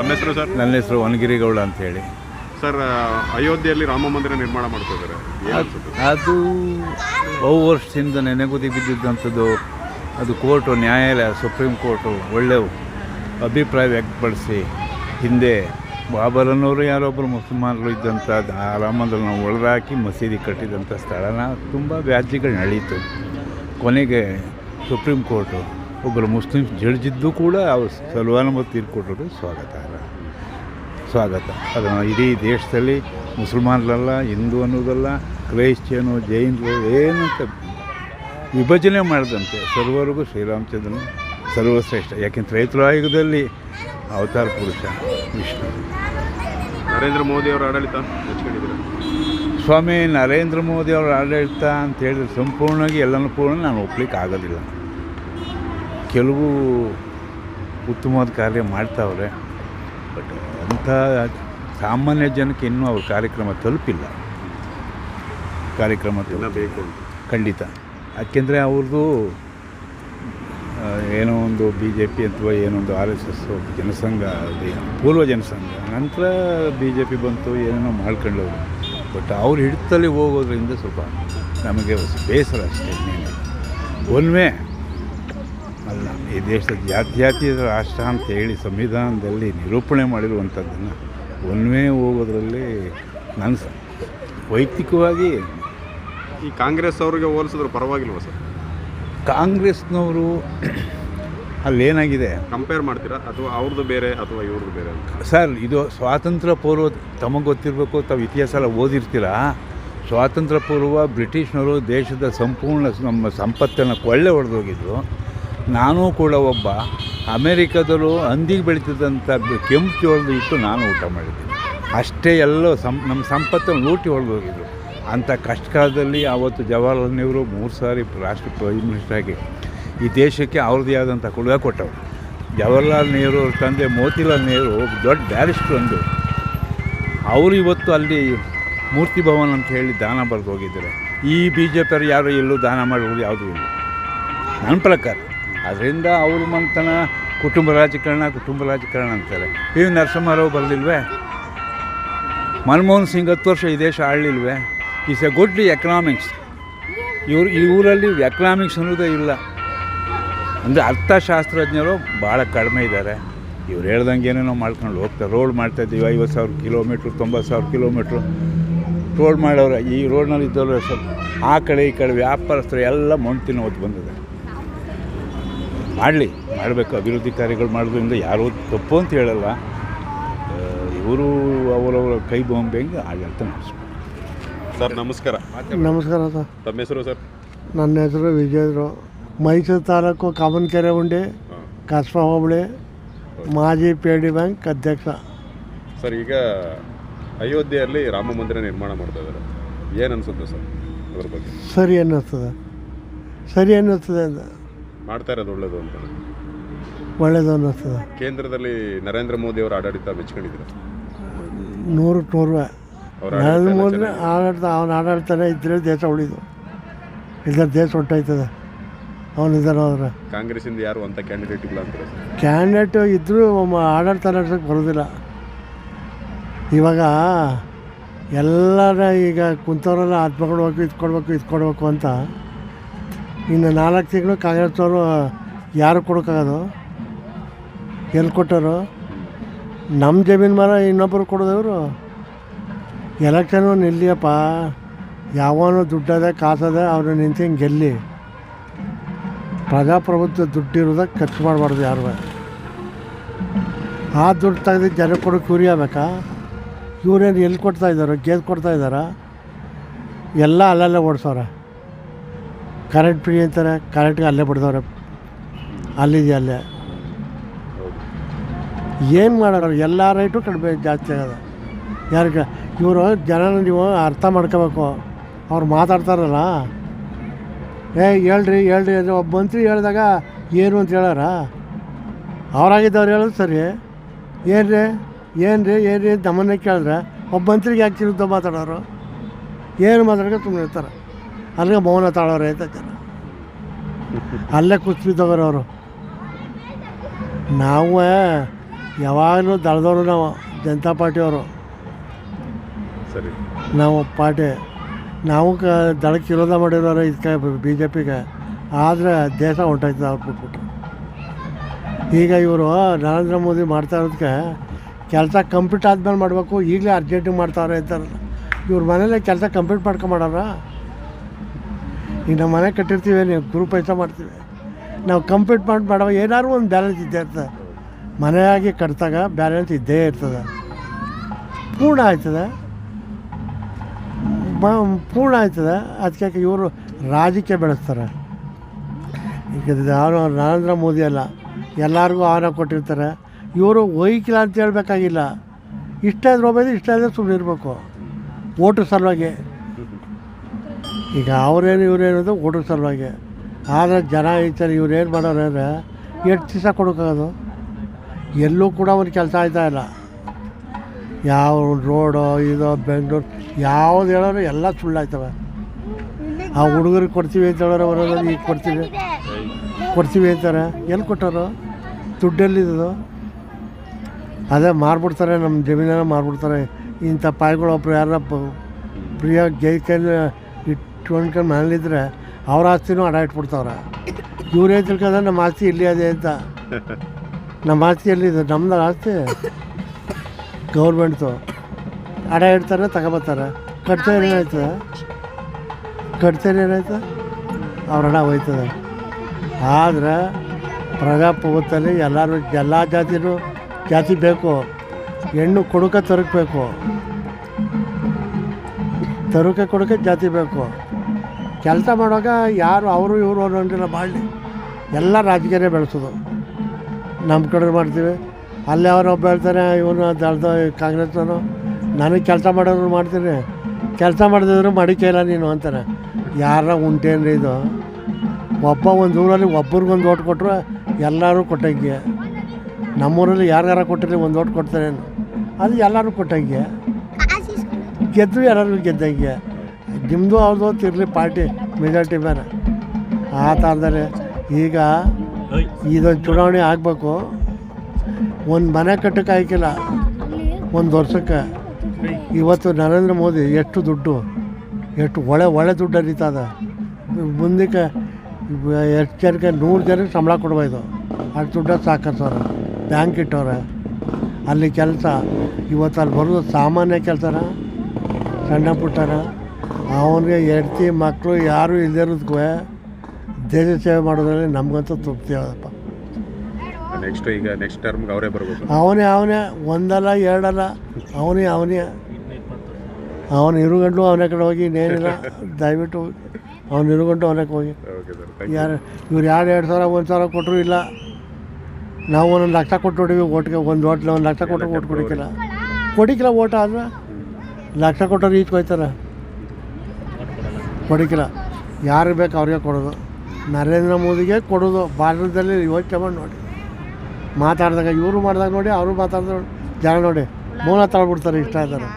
ತಮ್ಮ ಹೆಸರು ಸರ್? ನನ್ನ ಹೆಸರು ವನಗಿರಿಗೌಡ ಅಂತೇಳಿ ಸರ್ ಅಯೋಧ್ಯೆಯಲ್ಲಿ ರಾಮ ಮಂದಿರ ನಿರ್ಮಾಣ ಮಾಡ್ತಾ ಇದ್ದಾರೆ. ಏನ್ ಅನ್ಸುತ್ತೆ? ಅದು ಬಹು ವರ್ಷದಿಂದ ನೆನೆಗುದಿ ಬಿದ್ದಿದ್ದಂಥದ್ದು ಅದು ಕೋರ್ಟು ನ್ಯಾಯಾಲಯ ಸುಪ್ರೀಂ ಕೋರ್ಟು ಒಳ್ಳೆ ಅಭಿಪ್ರಾಯ ವ್ಯಕ್ತಪಡಿಸಿ ಹಿಂದೆ ಬಾಬರನ್ನವರು ಯಾರೊಬ್ಬರು ಮುಸಲ್ಮಾನರು ಇದ್ದಂಥ ರಾಮ ರಾಮಂದ್ರನ ಒಳಗಾಕಿ ಮಸೀದಿ ಕಟ್ಟಿದಂಥ ಸ್ಥಳನ ತುಂಬ ವ್ಯಾಜ್ಯಗಳು ನಡೀತು. ಕೊನೆಗೆ ಸುಪ್ರೀಂ ಕೋರ್ಟು ಒಬ್ಬರು ಮುಸ್ಲಿಮ್ ಜಡ್ಜಿದ್ದು ಕೂಡ ಅವ್ರು ಸಲ್ವಾನ್ ತೀರ್ಪು ಕೊಟ್ಟರು ಸ್ವಾಗತ. ಸ್ವಾಗತ ಅದನ್ನು ಇಡೀ ದೇಶದಲ್ಲಿ ಮುಸಲ್ಮಾನರಲ್ಲ ಹಿಂದೂ ಅನ್ನೋದಲ್ಲ ಕ್ರೈಶ್ಚಿಯನು ಜೈನರು ಏನಂತ ವಿಭಜನೆ ಮಾಡಿದಂತೆ ಸರ್ವರಿಗೂ ಶ್ರೀರಾಮಚಂದ್ರನು ಸರ್ವಶ್ರೇಷ್ಠ. ಯಾಕೆಂದ್ರೆ ತ್ರೈತ್ರಾಯುಗದಲ್ಲಿ ಅವತಾರ ಪುರುಷ ವಿಷ್ಣು. ನರೇಂದ್ರ ಮೋದಿಯವರ ಆಡಳಿತ ಸ್ವಾಮಿ ನರೇಂದ್ರ ಮೋದಿ ಅವರ ಆಡಳಿತ ಅಂತ ಹೇಳಿದ್ರೆ ಸಂಪೂರ್ಣವಾಗಿ ಎಲ್ಲನೂ ಪೂರ್ಣ ನಾನು ಒಪ್ಲಿಕ್ಕೆ ಆಗೋದಿಲ್ಲ. ಕೆಲವು ಉತ್ತಮವಾದ ಕಾರ್ಯ ಮಾಡ್ತಾವ್ರೆ ಬಟ್ ಅಂಥ ಸಾಮಾನ್ಯ ಜನಕ್ಕೆ ಇನ್ನೂ ಅವ್ರ ಕಾರ್ಯಕ್ರಮ ತಲುಪಿಲ್ಲ. ಕಾರ್ಯಕ್ರಮ ಬೇಕು ಖಂಡಿತ. ಯಾಕೆಂದರೆ ಅವ್ರದ್ದು ಏನೋ ಒಂದು ಬಿ ಜೆ ಪಿ ಅಥವಾ ಏನೊಂದು ಆರ್ ಎಸ್ ಎಸ್ ಜನಸಂಘ ಅದು ಪೂರ್ವ ಜನಸಂಘ ನಂತರ ಬಿ ಜೆ ಪಿ ಬಂತು ಏನೇನೋ ಮಾಡ್ಕೊಂಡವ್ರು. ಬಟ್ ಅವ್ರು ಹಿಡಿತಲ್ಲಿ ಹೋಗೋದ್ರಿಂದ ಸ್ವಲ್ಪ ನಮಗೆ ಬೇಸರ ಅಷ್ಟೇ ಒನ್ವೇ ಅಲ್ಲ ಈ ದೇಶದ ಜಾತ್ಯಾತೀತ ರಾಷ್ಟ್ರ ಅಂತ ಹೇಳಿ ಸಂವಿಧಾನದಲ್ಲಿ ನಿರೂಪಣೆ ಮಾಡಿರುವಂಥದ್ದನ್ನು ಒನ್ವೇ ಹೋಗೋದ್ರಲ್ಲಿ ನನ್ನ ವೈಯಕ್ತಿಕವಾಗಿ ಈ ಕಾಂಗ್ರೆಸ್ ಅವರಿಗೆ ಹೋಲಿಸಿದ್ರು ಪರವಾಗಿಲ್ವ ಸರ್? ಕಾಂಗ್ರೆಸ್ನವರು ಅಲ್ಲೇನಾಗಿದೆ ಕಂಪೇರ್ ಮಾಡ್ತೀರಾ? ಅಥವಾ ಅವ್ರದ್ದು ಬೇರೆ ಅಥವಾ ಇವ್ರದ್ದು ಬೇರೆ ಅಂತ? ಸರ್ ಇದು ಸ್ವಾತಂತ್ರ್ಯ ಪೂರ್ವ ತಮಗೆ ಗೊತ್ತಿರಬೇಕು ತಾವು ಇತಿಹಾಸ ಎಲ್ಲ ಓದಿರ್ತೀರ? ಸ್ವಾತಂತ್ರ್ಯ ಪೂರ್ವ ಬ್ರಿಟಿಷ್ನವರು ದೇಶದ ಸಂಪೂರ್ಣ ನಮ್ಮ ಸಂಪತ್ತನ್ನು ಕೊಳ್ಳೆ ಹೊಡೆದೋಗಿದ್ರು. ನಾನೂ ಕೂಡ ಒಬ್ಬ ಅಮೇರಿಕಾದಲ್ಲೂ ಹಂದಿಗೆ ಬೆಳೀತಿದ್ದಂಥ ಕೆಂಪು ಜೋಳದ ಇಟ್ಟು ನಾನು ಊಟ ಮಾಡಿದ್ದೀನಿ ಅಷ್ಟೇ ಎಲ್ಲೋ ಸಂ, ನಮ್ಮ ಸಂಪತ್ತನ್ನು ಲೂಟಿ ಹೊಡೆದೋಗಿದ್ರು ಅಂಥ ಕಷ್ಟ ಕಾಲದಲ್ಲಿ ಆವತ್ತು ಜವಾಹರ್ಲಾಲ್ ನೆಹರು ಮೂರು ಸಾರಿ ರಾಷ್ಟ್ರ ಪ್ರೈಮ್ ಮಿನಿಸ್ಟರ್ ಆಗಿ ಈ ದೇಶಕ್ಕೆ ಅವ್ರದ್ದೇ ಆದಂಥ ಕೊಡುಗೆ ಕೊಟ್ಟವರು. ಜವಾಹರ್ಲಾಲ್ ನೆಹರು ಅವ್ರ ತಂದೆ ಮೋತಿಲಾಲ್ ನೆಹರು ದೊಡ್ಡ ಬ್ಯಾರಿಸ್ಟ್ರು ಅಂದು ಅವರು ಇವತ್ತು ಅಲ್ಲಿ ಮೂರ್ತಿ ಭವನ್ ಅಂತ ಹೇಳಿ ದಾನ ಬರೆದು ಹೋಗಿದ್ದಾರೆ. ಈ ಬಿ ಜೆ ಪಿಯವರು ಯಾರು ಎಲ್ಲೂ ದಾನ ಮಾಡುವುದು ಯಾವುದೂ ಇಲ್ಲ. ನನ್ನ ಪ್ರಕಾರ. ಅದರಿಂದ ಅವ್ರ ಮಂತನ ಕುಟುಂಬ ರಾಜಕಾರಣ ಕುಟುಂಬ ರಾಜಕಾರಣ ಅಂತಾರೆ. ಪಿ ವಿ ನರಸಿಂಹರಾವ್ ಬರಲಿಲ್ವೇ? ಮನಮೋಹನ್ ಸಿಂಗ್ ಹತ್ತು ವರ್ಷ ಈ ದೇಶ ಆಳಲಿಲ್ವೇ? ಇಸ್ ಎ ಗುಡ್ ಎಕನಾಮಿಕ್ಸ್ ಇವ್ರು ಈ ಊರಲ್ಲಿ ಎಕನಾಮಿಕ್ಸ್ ಅನ್ನೋದೇ ಇಲ್ಲ. ಅಂದರೆ ಅರ್ಥಶಾಸ್ತ್ರಜ್ಞರು ಭಾಳ ಕಡಿಮೆ ಇದ್ದಾರೆ. ಇವ್ರು ಹೇಳ್ದಂಗೆ ಏನೇನೋ ಮಾಡ್ಕೊಂಡು ಹೋಗ್ತಾರೆ. ರೋಡ್ ಮಾಡ್ತಾ ಇದ್ದೀವಿ, ಐವತ್ತು ಸಾವಿರ ಕಿಲೋಮೀಟ್ರ್ ತೊಂಬತ್ತು ಸಾವಿರ ಕಿಲೋಮೀಟ್ರು ರೋಡ್ ಮಾಡೋರು, ಈ ರೋಡ್ನಲ್ಲಿ ಇದ್ದವರು ಸ್ವಲ್ಪ ಆ ಕಡೆ, ಈ ಕಡೆ ವ್ಯಾಪಾರಸ್ಥರು ಎಲ್ಲ ಮೊಂಟಿನ ತಿನ್ನೋದು ಬಂದಿದೆ ಮಾಡಲಿ ಮಾಡಬೇಕು ಅಭಿವೃದ್ಧಿ ಕಾರ್ಯಗಳು ಮಾಡೋದ್ರಿಂದ ಯಾರೂ ತಪ್ಪು ಅಂತ ಹೇಳಲ್ಲ. ಇವರು ಅವರವರ ಕೈ ಬೊಂಬೆಂಗೆ ಆಡಳಿತ ನಡೆಸ್ಬೇಕು. ಸರ್ ನಮಸ್ಕಾರ. ನಮಸ್ಕಾರ ಸರ್. ತಮ್ಮ ಹೆಸರು ಸರ್? ನನ್ನ ಹೆಸರು ವಿಜಯದ್ರು. ಮೈಸೂರು ತಾಲೂಕು ಕಾಮನ್ಕೆರೆ ಉಂಡೆ ಕಸ್ಬಾ ಹೋಬಳಿ ಮಾಜಿ ಪಿ ಡಿ ಬ್ಯಾಂಕ್ ಅಧ್ಯಕ್ಷ. ಸರ್ ಈಗ ಅಯೋಧ್ಯೆಯಲ್ಲಿ ರಾಮ ಮಂದಿರ ನಿರ್ಮಾಣ ಮಾಡ್ತಾ ಇದ್ದಾರೆ. ಏನು ಅನಿಸುತ್ತೆ ಸರ್ ಅದ್ರ ಬಗ್ಗೆ? ಸರಿ ಅನ್ನಿಸ್ತದೆ. ಸರಿ ಅನ್ನಿಸ್ತದೆ ಅಂತ. ಮಾಡ್ತಾ ಇರೋದು ಒಳ್ಳೇದು ಅಂತ ಒಳ್ಳೇದು ಅನ್ನಿಸ್ತದೆ. ಕೇಂದ್ರದಲ್ಲಿ ನರೇಂದ್ರ ಮೋದಿ ಅವರು ಆಡಳಿತ ಮೆಚ್ಕೊಂಡಿದ್ದೀರಾ ನೂರಕ್ಕೆ ನೂರು. ಅವ್ರ ನರೇಂದ್ರ ಮೋದಿ. ಆಡಳಿತ ಅವನ ಆಡಳಿತನೇ ಇದ್ದರೆ ದೇಶ ಉಳಿದು. ಇಲ್ಲದ ದೇಶ ಹೊಟ್ಟೋಯ್ತದೆ ಅವನಿದ್ದಾನೆ ಅವರ. ಕಾಂಗ್ರೆಸ್ಸಿಂದ ಯಾರು ಅಂತ ಕ್ಯಾಂಡಿಡೇಟ್ ಇಲ್ಲ ಅಂತಾರೆ ಸರ್? ಕ್ಯಾಂಡಿಡೇಟ್ ಇದ್ದರೂ ಆಡಳಿತ ನಡೆಸೋಕ್ಕೆ ಬರೋದಿಲ್ಲ. ಇವಾಗ ಎಲ್ಲರ ಈಗ ಕುಂತವರೆಲ್ಲ ಅದು ಹೋಗಿ ಇದು ಕೊಡಬೇಕು ಇದು ಕೊಡಬೇಕು ಅಂತ ಇನ್ನು ನಾಲ್ಕು ತಿಂಗಳು ಕಾಂಗ್ರೆಸ್ನವರು ಯಾರು ಕೊಡೋಕ್ಕಾಗೋದು? ಎಲ್ಲಿ ಕೊಟ್ಟರು? ನಮ್ಮ ಜಮೀನು ಮರ ಇನ್ನೊಬ್ಬರು ಕೊಡೋದವರು ಎಲೆಕ್ಷನು ನಿಲ್ಲಿಯಪ್ಪ ಯಾವನು ದುಡ್ಡದೆ, ಕಾಸದೆ ಅವರು ನಿಂತು ಗೆಲ್ಲಿ. ಪ್ರಜಾಪ್ರಭುತ್ವ ದುಡ್ಡಿರೋದಕ್ಕೆ ಖರ್ಚು ಮಾಡಬಾರ್ದು ಯಾರು. ಆ ದುಡ್ಡು ತೆಗೆದು ಜನ ಕೊಡೋಕೆ ಆಗ್ಬೇಕಾ? ಇವ್ರೇನು ಎಲ್ಲಿ ಕೊಡ್ತಾ ಗೇದು ಗೇದ್ ಕೊಡ್ತಾ ಇದ್ದಾರಾ? ಎಲ್ಲ ಅಲ್ಲಲ್ಲೇ ಓಡಿಸೋರೆ ಕರೆಂಟ್ ಫ್ರೀ ಅಂತಾರೆ, ಕರೆಂಟ್ಗೆ ಅಲ್ಲೇ ಬಿಡ್ದವ್ರೆ. ಅಲ್ಲಿದೆ ಅಲ್ಲೇ. ಏನು ಮಾಡೋರು? ಎಲ್ಲ ರೇಟು ಕಡಿಮೆ ಜಾಸ್ತಿ ಆಗೋದು. ಯಾರಿಗೆ? ಇವರು ಜನನ ನೀವು ಅರ್ಥ ಮಾಡ್ಕೋಬೇಕು. ಅವ್ರು ಮಾತಾಡ್ತಾರಲ್ಲ. ಏ, ಹೇಳ್ರಿ ಹೇಳ್ರಿ ಅಂದರೆ ಒಬ್ಬ ಮಂತ್ರಿ ಹೇಳಿದಾಗ ಏನು ಅಂತ ಹೇಳಾರ? ಅವರಾಗಿದ್ದವ್ರು ಹೇಳೋದು ಸರಿ. ಏನು ರೀ ಏನು ರೀ ಏನು ರೀ ನಮ್ಮನ್ನೇ ಕೇಳಿದ್ರೆ ಒಬ್ಬ ಮಂತ್ರಿಗೆ ಯಾಕೆ ವಿರುದ್ಧ ಮಾತಾಡೋರು? ಏನು ಮಾತಾಡೋಕೆ ಸುಮ್ಮನೆ ಇರ್ತಾರೆ ಅಲ್ಲಿಗೆ ಮೌನ ತಾಳೋರೆ ಅಂತ ಜನ. ಅಲ್ಲೇ ಕುಸ್ಬಿದ್ದವ್ರೆ ಅವರು. ನಾವು ಯಾವಾಗಲೂ ದಳದವರು ನಾವು ಜನತಾ ಪಾರ್ಟಿಯವರು ಸರಿ. ನಾವು ಪಾರ್ಟಿ ನಾವು ಕ ದಳಕ್ಕೆ ವಿರೋಧ ಮಾಡಿರೋರು ಇದಕ್ಕೆ ಬಿ ಜೆ ಪಿಗೆ ಆದರೆ ದೇಶ ಹೊಂಟೈತೆ ಅವ್ರು ಬಿಟ್ಬಿಟ್ಟು ಈಗ ಇವರು ನರೇಂದ್ರ ಮೋದಿ ಮಾಡ್ತಾ ಇರೋದಕ್ಕೆ ಕೆಲಸ ಕಂಪ್ಲೀಟ್ ಆದಮೇಲೆ ಮಾಡಬೇಕು ಈಗಲೇ ಅರ್ಜೆಂಟಿಗೆ ಮಾಡ್ತಾವ್ರೆ ಅಂತಾರಲ್ಲ. ಇವ್ರ ಮನೇಲೆ ಕೆಲಸ ಕಂಪ್ಲೀಟ್ ಮಾಡ್ಕೊಂಬಾರ ಈಗ ನಮ್ಮ ಮನೆ ಕಟ್ಟಿರ್ತೀವಿ ನೀವು ಗ್ರೂಪ್ ಮಾಡ್ತೀವಿ. ನಾವು ಕಂಪ್ಲೀಟ್ ಮಾಡಿ ಮಾಡುವ ಏನಾದ್ರು ಒಂದು ಬ್ಯಾಲೆನ್ಸ್ ಇದ್ದೇ ಇರ್ತದೆ. ಮನೆಯಾಗಿ ಕಟ್ತಾಗ ಬ್ಯಾಲೆನ್ಸ್ ಇದ್ದೇ ಇರ್ತದೆ. ಪೂರ್ಣ ಆಯ್ತದೆ. ಪೂರ್ಣ ಆಯ್ತದೆ. ಅದಕ್ಕೆ ಇವರು ರಾಜಕೀಯ ಬೆಳೆಸ್ತಾರೆ. ಈಗ ನರೇಂದ್ರ ಮೋದಿ ಅಲ್ಲ, ಎಲ್ಲರಿಗೂ ಆಹಾರ ಕೊಟ್ಟಿರ್ತಾರೆ. ಇವರು ಒಯ್ಕಿಲ್ಲ ಅಂತ ಹೇಳ್ಬೇಕಾಗಿಲ್ಲ. ಇಷ್ಟ ಇದ್ರೆ ಹೋಗ್ಬೋದು ಇಷ್ಟ ಇದ್ರೆ ಸುಮ್ಮನೆ ಇರಬೇಕು ಓಟು ಸಲುವಾಗಿ. ಈಗ ಅವರೇನು ಇವರೇನದು ಓಟು ಸಲುವಾಗಿ. ಆದರೆ ಜನ ಐತಾರೆ ಇವ್ರೇನು ಮಾಡೋರು ಅಂದರೆ ಎಷ್ಟು ದಿವಸ ಕೊಡೋಕ್ಕಾಗೋದು? ಎಲ್ಲೂ ಕೂಡ ಒಂದು ಕೆಲಸ ಆಯ್ತಾ ಇಲ್ಲ. ಯಾವ ರೋಡು, ಇದು, ಬೆಂಗಳೂರು, ಯಾವ್ದು ಹೇಳೋರು ಎಲ್ಲ ಸುಳ್ಳಾಯ್ತವೆ. ಆ ಹುಡುಗರಿಗೆ ಕೊಡ್ತೀವಿ ಅಂತ ಹೇಳೋರು ಬರೋದು ಈಗ ಕೊಡ್ತೀವಿ. ಕೊಡ್ತೀವಿ ಅಂತಾರೆ. ಎಲ್ಲಿ ಕೊಟ್ಟರು ದುಡ್ಡೆಲ್ಲಿದ್ದು ಅದೇ ಮಾರ್ಬಿಡ್ತಾರೆ, ನಮ್ಮ ಜಮೀನನ್ನ ಮಾರ್ಬಿಡ್ತಾರೆ. ಇಂಥ ಪಾಯಿಗಳು ಒಬ್ರು ಯಾರ ಪ್ರಿಯ ಗೈಕಂಡು ಇಟ್ಕೊಂಡ್ಕೊಂಡು ಮನೇಲಿದ್ರೆ ಅವ್ರ ಆಸ್ತಿನೂ ಅಡ ಇಟ್ಬಿಡ್ತಾವ್ರೆ. ಇವ್ರೇನು ತಿಳ್ಕೊಂಡ್ರೆ ನಮ್ಮ ಆಸ್ತಿ ಇಲ್ಲಿ ಅದೇ ಅಂತ. ನಮ್ಮ ಆಸ್ತಿ ಎಲ್ಲಿದೆ ನಮ್ದು ಆಸ್ತಿ ಗೌರ್ಮೆಂಟ್ದು. ಅಡ ಇಡ್ತಾರೆ ತಗೊಬತ್ತಾರೆ. ಕಟ್ತಾರೆ ಏನಾಯ್ತದೆ ಕಟ್ತಾರೆ ಏನಾಯ್ತು? ಅವ್ರ ಹಣ ಹೋಯ್ತದೆ. ಆದರೆ ಪ್ರಜಾಪ್ರಭುತ್ವದಲ್ಲಿ ಎಲ್ಲರೂ ಎಲ್ಲ ಜಾತಿನೂ ಜಾತಿ ಬೇಕು. ಹೆಣ್ಣು ಕೊಡುಕ ತರಕಬೇಕು ತರುಕೆ ಕೊಡುಕೆ ಜಾತಿ ಬೇಕು. ಕೆಲಸ ಮಾಡುವಾಗ ಯಾರು ಅವರು, ಇವರು ಅನ್ನೋಂಗಿಲ್ಲ ಮಾಡಲಿ. ಎಲ್ಲ ರಾಜಕೀಯ ಬೆಳೆಸೋದು. ನಮ್ಮ ಕಡೆ ಮಾಡ್ತೀವಿ. ಅಲ್ಲಿ ಅವ್ರು ಒಬ್ಬ ಹೇಳ್ತಾನೆ, ಇವನು ದಳದ ಕಾಂಗ್ರೆಸ್ನವನು ನನಗೆ ಕೆಲಸ ಮಾಡೋರು ಮಾಡ್ತೀನಿ. ಕೆಲಸ ಮಾಡಿದ್ರು ಇಲ್ಲ ನೀನು, ಅಂತಾನೆ. ಯಾರ ಉಂಟೇನ್ರಿ ಇದು? ಒಬ್ಬ ಒಂದು ಊರಲ್ಲಿ ಒಬ್ರಿಗೊಂದು ಓಟ್ ಕೊಟ್ಟರು ಎಲ್ಲರೂ ಕೊಟ್ಟಂಗೆ. ನಮ್ಮೂರಲ್ಲಿ ಯಾರ್ಯಾರ ಕೊಟ್ಟಿರಲಿ ಒಂದು ಓಟ್ ಕೊಡ್ತಾರೆ. ಅದು ಎಲ್ಲರೂ ಕೊಟ್ಟಂಗೆ. ಗೆದ್ದು ಎಲ್ಲರೂ ಗೆದ್ದಂಗೆ. ನಿಮ್ಮದು ಅವ್ರದ್ದು ಅಂತ ಇರಲಿ, ಪಾರ್ಟಿ ಮೆಜಾರಿಟಿ ಮೇಲೆ ಆ ಥರದಲ್ಲಿ ಈಗ ಇದೊಂದು ಚುನಾವಣೆ ಆಗಬೇಕು. ಒಂದು ಮನೆ ಕಟ್ಟಕ್ಕೆ ಒಂದು ವರ್ಷಕ್ಕೆ. ಇವತ್ತು ನರೇಂದ್ರ ಮೋದಿ ಎಷ್ಟು ದುಡ್ಡು, ಎಷ್ಟು ಒಳ್ಳೆ ಒಳ್ಳೆ ದುಡ್ಡು ಹರಿತದ ಮುಂದಕ್ಕೆ ಎಷ್ಟು ಜನಕ್ಕೆ ನೂರು ಜನಕ್ಕೆ ಸಂಬಳ ಕೊಡ್ಬೋದು ಅಷ್ಟು ದುಡ್ಡ ಸಾಕಿಸೋರು ಬ್ಯಾಂಕ್ ಇಟ್ಟವ್ರೆ. ಅಲ್ಲಿ ಕೆಲಸ. ಇವತ್ತು ಅಲ್ಲಿ ಬರೋದು ಸಾಮಾನ್ಯ ಕೆಲಸನ. ಸಣ್ಣ ಪುಟ್ಟನ. ಅವನಿಗೆ ಹೆಂಡ್ತಿ ಮಕ್ಕಳು ಯಾರು ಇಲ್ಲದೇ ಇರೋದಕ್ಕೂ ದೇಶ ಸೇವೆ ಮಾಡೋದ್ರಲ್ಲಿ ನಮಗಂತೂ ತೃಪ್ತಿ ಆಗಪ್ಪ ನೆಕ್ಸ್ಟ್ ಈಗ ನೆಕ್ಸ್ಟ್ ಟರ್ಮ್ಗೆ ಅವರೇ ಬರಬೇಕು. ಅವನೇ ಅವನೇ ಒಂದಲ್ಲ ಎರಡಲ್ಲ ಅವನೇ ಅವನೇ. ಅವನು ಇರುಗಂಡು ಅವನ ಕಡೆ ಹೋಗಿ ಇನ್ನೇನಿಲ್ಲ ದಯವಿಟ್ಟು ಅವನು ಇರುಗಂಡು ಅವನ ಕಡೆ ಹೋಗಿ. ಓಕೆ ಸರ್ ಥ್ಯಾಂಕ್ ಯಾರು ಇವ್ರು ಎರಡು ಎರಡು ಸಾವಿರ ಒಂದು ಸಾವಿರ ಕೊಟ್ಟರು ಇಲ್ಲ. ನಾವು ಒಂದೊಂದು ಲಕ್ಷ ಕೊಟ್ಟು ಹೊಡಿವಿ ಓಟ್ಗೆ ಒಂದು ಓಟ್ಲ ಒಂದು ಲಕ್ಷ ಕೊಟ್ಟರು ಓಟ್ ಕೊಡಿಕಿಲ್ಲ ಕೊಡಿಕಿಲ್ಲ ಓಟ್ ಆದ್ರೆ ಲಕ್ಷ ಕೊಟ್ಟರು ಈಚ್ ಹೋಯ್ತಾರೆ ಕೊಡಿಕಿಲ್ಲ ಯಾರು ಬೇಕು ಅವ್ರಿಗೆ ಕೊಡೋದು. ನರೇಂದ್ರ ಮೋದಿಗೆ ಕೊಡೋದು. ಭಾರತದಲ್ಲಿ ಯೋಚನೆ ಮಾಡಿ ನೋಡಿ. ಮಾತಾಡಿದಾಗ ಇವರು ಮಾಡಿದಾಗ ನೋಡಿ, ಅವರು ಮಾತಾಡಿದಾಗ ಜನ ನೋಡಿ. ಮೂಲ ತಳ್ಬಿಡ್ತಾರೆ ಇಷ್ಟ ಇದ್ದಾರೆ.